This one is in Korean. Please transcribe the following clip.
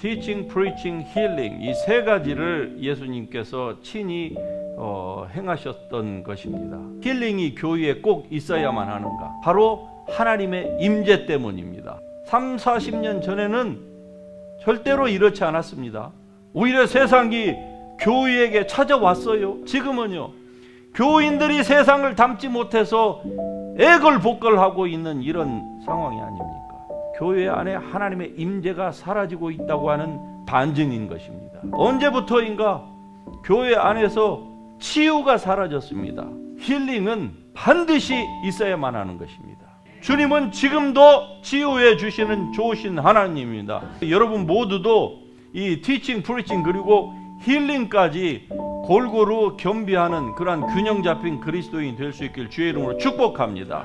teaching, preaching, healing 이 세 가지를 예수님께서 친히 어, 행하셨던 것입니다. 힐링이 교회에 꼭 있어야만 하는가? 바로 하나님의 임재 때문입니다. 3, 40년 전에는 절대로 이렇지 않았습니다. 오히려 세상이 교회에게 찾아왔어요. 지금은요. 교인들이 세상을 담지 못해서 애걸복걸하고 있는 이런 상황이 아닙니까? 교회 안에 하나님의 임재가 사라지고 있다고 하는 반증인 것입니다. 언제부터인가 교회 안에서 치유가 사라졌습니다. 힐링은 반드시 있어야만 하는 것입니다. 주님은 지금도 치유해 주시는 좋으신 하나님입니다. 여러분 모두도 이 티칭, 프리칭 그리고 힐링까지 골고루 겸비하는 그러한 균형 잡힌 그리스도인 될 수 있길 주의 이름으로 축복합니다.